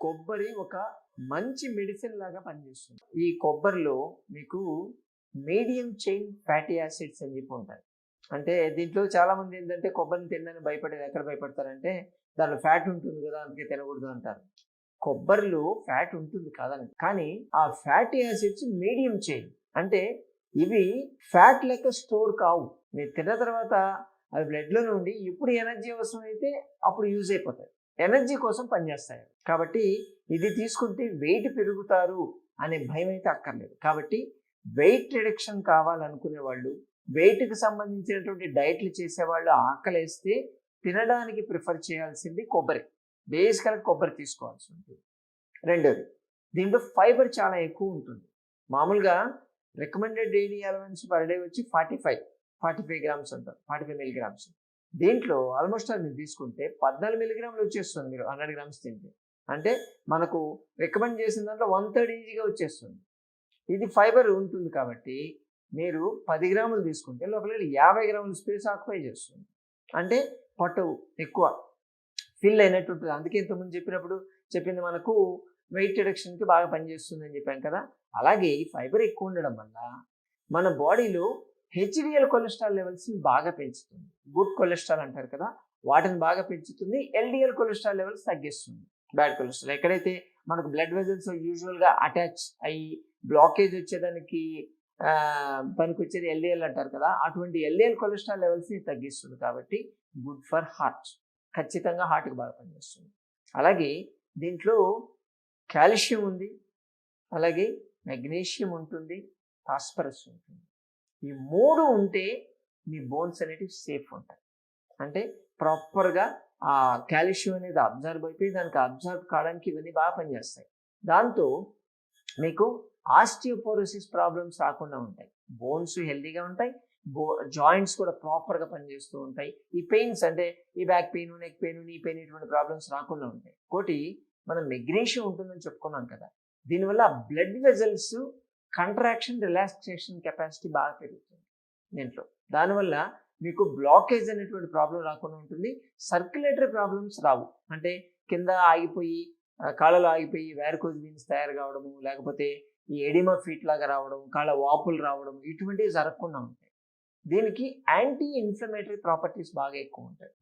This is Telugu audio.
కొబ్బరి ఒక మంచి మెడిసిన్ లాగా పనిచేస్తుంది. ఈ కొబ్బరిలో మీకు మీడియం చైన్ ఫ్యాటీ యాసిడ్స్ అని చెప్పి ఉంటాయి. అంటే దీంట్లో చాలా మంది ఏంటంటే కొబ్బరిని తినడానికి భయపడేది ఎక్కడ భయపడతారంటే దాంట్లో ఫ్యాట్ ఉంటుంది కదా అందుకే తినకూడదు అంటారు. కొబ్బరిలో ఫ్యాట్ ఉంటుంది కాదని కానీ ఆ ఫ్యాటీ యాసిడ్స్ మీడియం చైన్ అంటే ఇవి ఫ్యాట్ లెక్క స్టోర్ కావు. మీరు తిన్న తర్వాత అవి బ్లడ్లో నుండి ఎప్పుడు ఎనర్జీ అవసరం అయితే అప్పుడు యూజ్ అయిపోతాయి. ఎనర్జీ కోసం పనిచేస్తాయి. కాబట్టి ఇది తీసుకుంటే వెయిట్ పెరుగుతారు అనే భయం అయితే అక్కర్లేదు. కాబట్టి వెయిట్ రిడక్షన్ కావాలనుకునే వాళ్ళు వెయిట్కి సంబంధించినటువంటి డైట్లు చేసేవాళ్ళు ఆకలేస్తే తినడానికి ప్రిఫర్ చేయాల్సింది కొబ్బరి. బేసికల్గా కొబ్బరి తీసుకోవాల్సి ఉంటుంది. రెండోది దీంట్లో ఫైబర్ చాలా ఎక్కువ ఉంటుంది. మామూలుగా recommended daily allowance per day వచ్చి forty five forty five grams అంటారు ఫార్టీ ఫైవ్ మిలిగ్రామ్స్ దీంట్లో ఆల్మోస్ట్ అది మీరు తీసుకుంటే పద్నాలుగు మిలిగ్రాములు వచ్చేస్తుంది మీరు హండ్రెడ్ గ్రామ్స్ తింటే. అంటే మనకు రికమెండ్ చేసిన దాంట్లో వన్ థర్డ్ ఈజీగా వచ్చేస్తుంది. ఇది ఫైబర్ ఉంటుంది కాబట్టి మీరు పది గ్రాములు తీసుకుంటే లోపల యాభై గ్రాముల స్పేస్ ఆక్యుపై చేస్తుంది. అంటే పట్టు ఎక్కువ. ఫిల్ అయినట్టు ఉంటుంది. అందుకే ఇంతకుముందు చెప్పినప్పుడు చెప్పింది మనకు వెయిట్ రిడక్షన్కి బాగా పనిచేస్తుంది అని చెప్పాం కదా. అలాగే ఈ ఫైబర్ ఎక్కువ ఉండడం వల్ల మన బాడీలో హెచ్డిఎల్ కొలెస్ట్రాల్ లెవెల్స్ని బాగా పెంచుతుంది. గుడ్ కొలెస్ట్రాల్ అంటారు కదా వాటిని బాగా పెంచుతుంది. ఎల్డిఎల్ కొలెస్ట్రాల్ లెవెల్స్ తగ్గిస్తుంది. Bad cholesterol. ఎక్కడైతే మనకు బ్లడ్ వెజల్స్ యూజువల్గా అటాచ్ అయ్యి బ్లాకేజ్ వచ్చేదానికి పనికి వచ్చేది ఎల్డిఎల్ అంటారు కదా అటువంటి ఎల్డిఎల్ కొలెస్ట్రాల్ లెవెల్స్ని తగ్గిస్తుంది కాబట్టి గుడ్ ఫర్ హార్ట్. ఖచ్చితంగా హార్ట్కి బాగా పనిచేస్తుంది. అలాగే దీంట్లో కాల్షియం ఉంది. అలాగే మెగ్నీషియం ఉంటుంది. ఫాస్ఫరస్ ఉంటుంది. ఈ మూడు ఉంటే మీ బోన్స్ అనేటివి సేఫ్ ఉంటాయి. అంటే ప్రాపర్గా ఆ కాల్షియం అనేది అబ్జర్వ్ అయిపోయి దానికి అబ్జర్వ్ కావడానికి ఇవన్నీ బాగా పనిచేస్తాయి. దాంతో మీకు ఆస్టియోపోరోసిస్ ప్రాబ్లమ్స్ రాకుండా ఉంటాయి. బోన్స్ హెల్తీగా ఉంటాయి. బో జాయింట్స్ కూడా ప్రాపర్గా పనిచేస్తూ ఉంటాయి. ఈ పెయిన్స్ అంటే ఈ back pain neck pain knee pain ఇటువంటి ప్రాబ్లమ్స్ రాకుండా ఉంటాయి. ఒకటి మనం మెగ్నీషియం ఉంటుందని చెప్పుకున్నాం కదా. దీనివల్ల blood vessels contraction relaxation capacity బాగా పెరుగుతుంది దీంట్లో. దానివల్ల మీకు బ్లాకేజ్ అనేటువంటి ప్రాబ్లం రాకుండా ఉంటుంది. సర్క్యులేటరీ ప్రాబ్లమ్స్ రావు. అంటే కింద ఆగిపోయి కాళ్ళలో ఆగిపోయి వ్యారికోజ్ వీన్స్ తయారు కావడము లేకపోతే ఈ ఎడిమా ఫీట్ లాగా రావడం కాళ్ళ వాపులు రావడం ఇటువంటివి జరగకుండా ఉంటాయి. దీనికి యాంటీ ఇన్ఫ్లమేటరీ ప్రాపర్టీస్ బాగా ఎక్కువ ఉంటాయి.